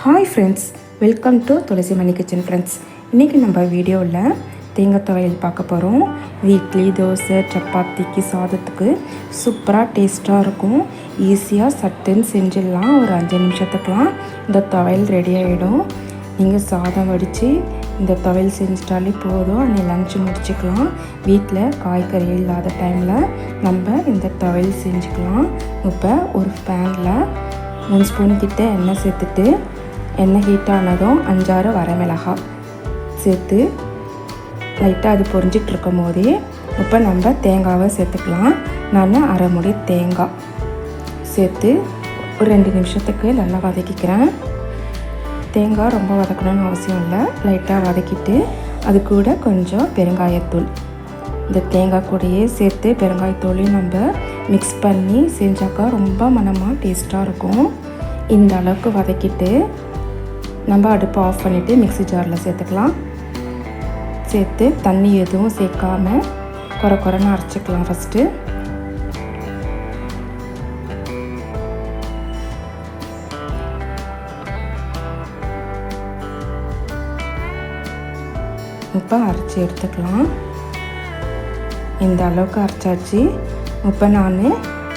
Hi friends welcome to Tulasi Mani kitchen friends இன்றைக்கி நம்ம வீடியோவில் தேங்காய் துவையல் பார்க்க போகிறோம் இது இட்லி தோசை சப்பாத்திக்கு சாதத்துக்கு சூப்பராக டேஸ்ட்டாக இருக்கும். ஈஸியாக சட்டுன்னு செஞ்சிடலாம். ஒரு அஞ்சு நிமிஷத்துக்கெலாம் இந்த துவையல் ரெடி ஆகிடும் நீங்கள் சாதம் வடித்து இந்த துவையல் செஞ்சிட்டாலே போதும். அன்றைக்கி லஞ்சு முடிச்சுக்கலாம். வீட்டில் காய்கறி இல்லாத டைமில் நம்ம இந்த துவையல் செஞ்சுக்கலாம். இப்போ ஒரு பேனில் மூணு ஸ்பூன் கிட்ட எண்ணெய் சேர்த்துட்டு எண்ணெய் ஹீட் ஆனதும் அஞ்சாறு வரமிளகாய் சேர்த்து லைட்டாக அது பொரிஞ்சிட்டு இருக்கும் போதே இப்போ நம்ம தேங்காவை சேர்த்துக்கலாம். நான் அரை முடி தேங்காய் சேர்த்து ஒரு ரெண்டு நிமிஷத்துக்கு நல்லா வதக்கிக்கிறேன். தேங்காய் ரொம்ப வதக்கணும்னு அவசியம் இல்லை. லைட்டாக வதக்கிட்டு அது கூட கொஞ்சம் பெருங்காயத்தூள். இந்த தேங்காய் கூடையே சேர்த்து பெருங்காயத்தூளையும் நம்ம மிக்ஸ் பண்ணி செஞ்சாக்கா ரொம்ப மனமாக டேஸ்ட்டாக இருக்கும். இந்த அளவுக்கு வதக்கிட்டு நம்ம அடுப்பை ஆஃப் பண்ணிவிட்டு மிக்ஸி ஜாரில் சேர்த்துக்கலாம். சேர்த்து தண்ணி எதுவும் சேர்க்காமல் குறை குறைன்னு அரைச்சிக்கலாம் ஃபஸ்ட்டு இப்போ அரைச்சி எடுத்துக்கலாம். இந்த அளவுக்கு அரைச்சாச்சு. இப்போ நான்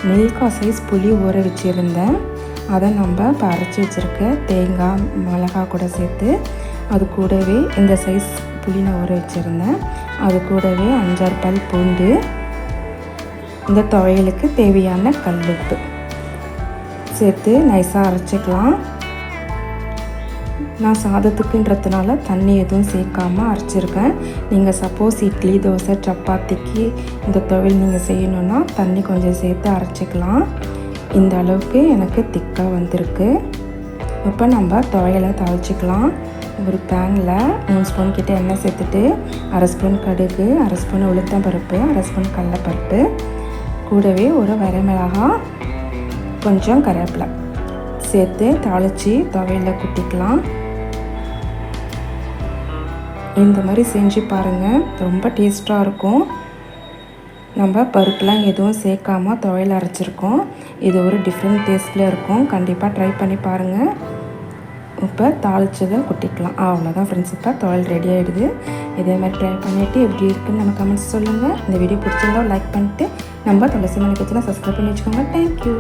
மில்கா சைஸ் புளி ஊற வச்சுருந்தேன். அதை நம்ம இப்போ அரைச்சி வச்சுருக்க தேங்காய் மிளகா கூட சேர்த்து அது கூடவே இந்த சைஸ் புளி நான் ஊற வச்சுருந்தேன். அது கூடவே அஞ்சாறு பல் பூண்டு இந்த துவையலுக்கு தேவையான கல்லுப்பு சேர்த்து நைஸாக அரைச்சிக்கலாம். நான் சாதத்துக்குன்றதுனால தண்ணி எதுவும் சேர்க்காமல் அரைச்சிருக்கேன். நீங்கள் சப்போஸ் இட்லி தோசை சப்பாத்திக்கு இந்த துவையல் நீங்கள் செய்யணுன்னா தண்ணி கொஞ்சம் சேர்த்து அரைச்சிக்கலாம். இந்த அளவுக்கு எனக்கு திக்காக வந்திருக்கு. இப்போ நம்ம துவையலை தவச்சிக்கலாம் ஒரு பேனில் மூணு ஸ்பூன் கிட்டே எண்ணெய் சேர்த்துட்டு அரை ஸ்பூன் கடுகு அரை ஸ்பூன் உளுத்தம் பருப்பு அரை ஸ்பூன் கடலப்பருப்பு கூடவே ஒரு வரமிளகா கொஞ்சம் கருவேப்பிலை. சேர்த்து தாளித்து துவையில் குட்டிக்கலாம். இந்த மாதிரி செஞ்சு பாருங்கள் ரொம்ப டேஸ்ட்டாக இருக்கும். நம்ம பருப்புலாம் எதுவும் சேர்க்காம துவையல் அரைச்சிருக்கோம். இது ஒரு டிஃப்ரெண்ட் டேஸ்ட்டில் இருக்கும். கண்டிப்பாக ட்ரை பண்ணி பாருங்கள் இப்போ தாளிச்சதை கொட்டிக்கலாம். அவ்வளோதான் ஃப்ரெண்ட்ஸ் இப்போ துவையல் ரெடி ஆகிடுது இதே மாதிரி ட்ரை பண்ணிவிட்டு எப்படி இருக்குன்னு நம்ம கமெண்ட்ஸ் சொல்லுங்கள் இந்த வீடியோ பிடிச்சிருந்தா லைக் பண்ணிட்டு நம்ம துளசி மணி கட்சியில் சப்ஸ்கிரைப் பண்ணி வச்சுக்கோங்க. தேங்க்யூ